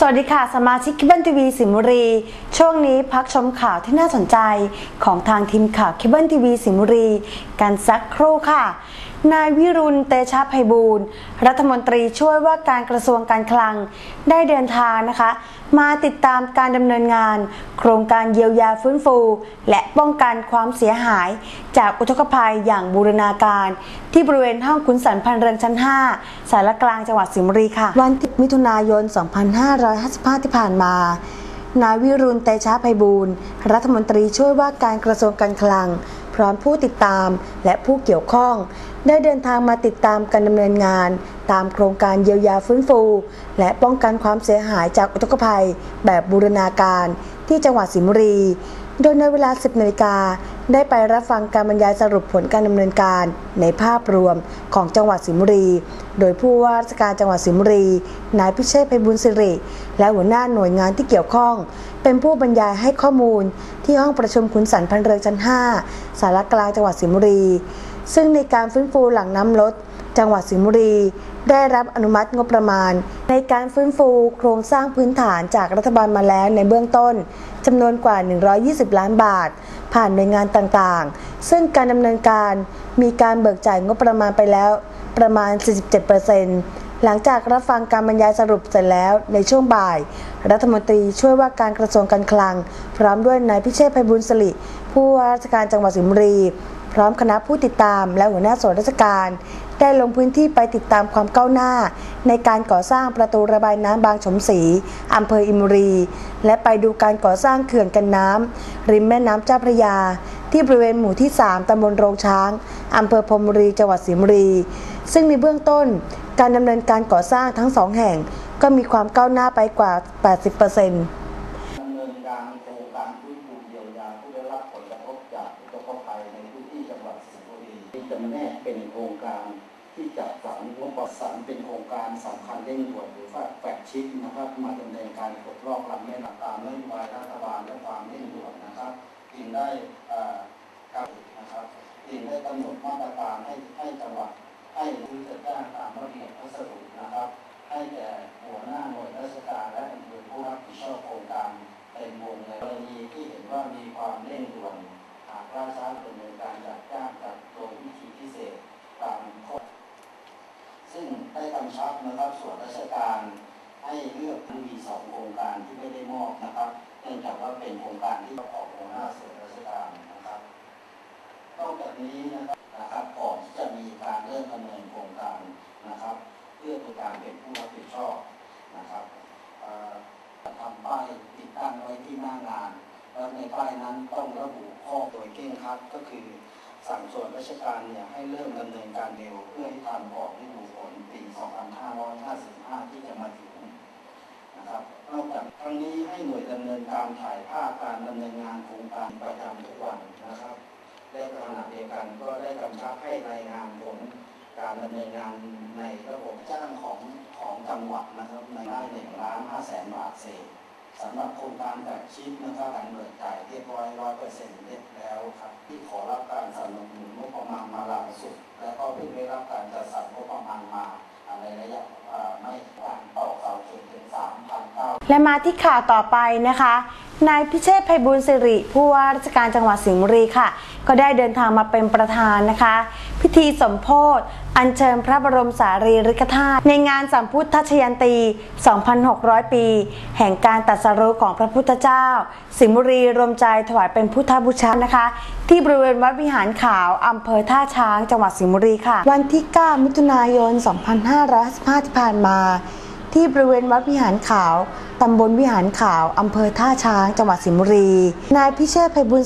สวัสดีค่ะ สมาชิกคิบันทีวีสิงห์บุรี ช่วงนี้พักชมข่าวที่น่าสนใจของทางทีมข่าวคิบันทีวีสิงห์บุรี กันสักครู่ค่ะ นายวิรุณเตชะไพบูลย์รัฐมนตรีช่วยว่าการกระทรวงการคลัง ได้เดินทางนะคะ มาติดตามการดำเนินงาน โครงการเยียวยาฟื้นฟู และป้องกันความเสียหาย จากอุทกภัยอย่างบูรณาการ ที่บริเวณห้องขุนสันพันเรือนชั้น 5 สารกลางจังหวัดสิงห์บุรีค่ะ วันที่มิถุนายน 2555 ที่ผ่านมานายวิรุณเตชะไพบูลย์รัฐมนตรีช่วยว่าการกระทรวงการคลัง พร้อมผู้ติดตามและผู้เกี่ยวข้อง ได้เดินทางมาติดตามการดำเนินงาน ตามโครงการเยียวยาฟื้นฟู และป้องกันความเสียหายจากอุทกภัย แบบบูรณาการที่จังหวัดสิงห์บุรี โดยในเวลา 10นาฬิกาได้ไปรับฟังการบรรยายสรุปผลการดำเนินการในภาพรวมของจังหวัดสิงห์บุรี โดยผู้ว่าราชการจังหวัดสิงห์บุรี นายพิเชษฐ์ไพบุญสิริ และหัวหน้าหน่วยงานที่เกี่ยวข้อง เป็นผู้บรรยายให้ข้อมูลที่ห้องประชุมขุนสันพันเรืองชั้น 5 สารกลางจังหวัดสิงห์บุรี ซึ่งในการฟื้นฟูหลังน้ำลดจังหวัดสิงห์บุรี ได้รับอนุมัติงบประมาณ ในการฟื้นฟูโครงสร้างพื้นฐานจากรัฐบาลมาแล้วในเบื้องต้นจำนวนกว่า 120 ล้านบาท ผ่านหน่วยงานต่างๆ ซึ่งการดำเนินการมีการเบิกจ่ายงบประมาณไปแล้ว ประมาณ 47%หลังจากรับฟังการบรรยายสรุปเสร็จแล้วในช่วงบ่าย รัฐมนตรีช่วยว่าการกระทรวงการคลัง พร้อมด้วยนายพิเชษฐ์ไพบุญสลิผู้ว่าราชการจังหวัดสิงห์บุรี พร้อมคณะผู้ติดตามและหัวหน้าส่วนราชการ ได้ลงพื้นที่ไปติดตามความก้าวหน้า ในการก่อสร้างประตูระบายน้ำบางฉมศรีอำเภออิมรี และไปดูการก่อสร้างเขื่อนกันน้ำริมแม่น้ำเจ้าพระยาที่บริเวณหมู่ที่ 3ตำบลโรงช้าง อำเภอพรมบุรี จังหวัดสิงห์บุรี ซึ่งในเบื้องต้นการดำเนินการก่อสร้างทั้งสองแห่งก็มีความก้าวหน้าไปกว่า 80%ดำเนินการโครงการฟื้นฟูเยียวยาผู้ได้รับผลกระทบจากอุทกภัยในพื้นที่จังหวัดสิงห์บุรีที่จำแนกเป็นโครงการที่จัดสรรงบประสานเป็นโครงการสำคัญเร่งด่วนหรือว่าแฝกชิดนะครับมาดำเนินการปลดลอกลำแม่น้ำตามนโยบายรัฐบาลและความเร่งด่วนนะครับจึงได้การนะครับจึงได้กำหนดมาตรการให้ให้จังหวัด ให้ผู้จัดการตามระเบียบพัสดุนะครับ ให้แก่หัวหน้าหน่วยราชการและอื่นๆผู้รับผิดชอบโครงการเป็นวงในกรณีที่เห็นว่ามีความเร่งด่วนหากล่าช้าดำเนินการจัดจ้างจัดโดยวิธีพิเศษตามข้อซึ่งได้กำชับนะครับส่วนราชการให้เลือกมีสองโครงการที่ไม่ได้มอบนะครับ เนื่องจากว่าเป็นโครงการที่ออกหัวหน้าส่วนราชการนะครับ นอกจากนี้นะครับนะครับก่อนที่จะมีการเริ่มดำเนินโครงการนะครับ เพื่อตัวการเป็นผู้รับผิดชอบนะครับเอ่อทำป้ายติดตั้งไว้ที่หน้างาน แล้วในป้ายนั้นต้องระบุข้อโดยเคร่งครัดก็คือ สั่งส่วนราชการเนี่ยให้เริ่มดำเนินการเร็วเพื่อให้ทันออกฤดูฝนปี 2555 ที่จะมาถึงนะครับนอกจากทั้งนี้ให้หน่วยดำเนินการถ่ายภาพการดำเนินงานโครงการประจำทุกวันนะครับและขณะเดียวกันก็ได้กำชับให้รายงานผลการดำเนินงานในระบบจ้างของของจังหวัดนะครับในได้หนึ่งล้านห้าแสนบาทเศษ สำหรับโครงการแบบชิปนะครับการเบิกจ่ายเรียบร้อยร้อยเปอร์เซ็นต์เรียบแล้วครับ ที่ขอรับการสนับสนุนงบประมาณมาล่าสุด และก็เพิ่งได้รับการจัดสรรงบประมาณมาในระยะไม่การต่อเสาเข็มถึงสามพันเก้าและมาที่ข่าวต่อไปนะคะ นายพิเชษฐ์ไพบูลย์สิริผู้ว่าราชการจังหวัดสิงห์บุรีค่ะ ก็ได้เดินทางมาเป็นประธานนะคะ พิธีสมโพธอัญเชิญพระบรมสารีริกธาตุในงานสัมพุทธชยันตี 2,600 ปี แห่งการตรัสรู้ของพระพุทธเจ้า สิงห์บุรีรวมใจถวายเป็นพุทธบูชานะคะ ที่บริเวณวัดวิหารขาวอำเภอท่าช้าง จังหวัดสิงห์บุรีค่ะ วันที่ 9 มิถุนายน 2555ที่ผ่านมา ที่บริเวณวัดวิหารขาว ตำบลวิหารขาว อำเภอท่าช้าง จังหวัดสิงห์บุรี นายพิเชษฐ์ไพบุญ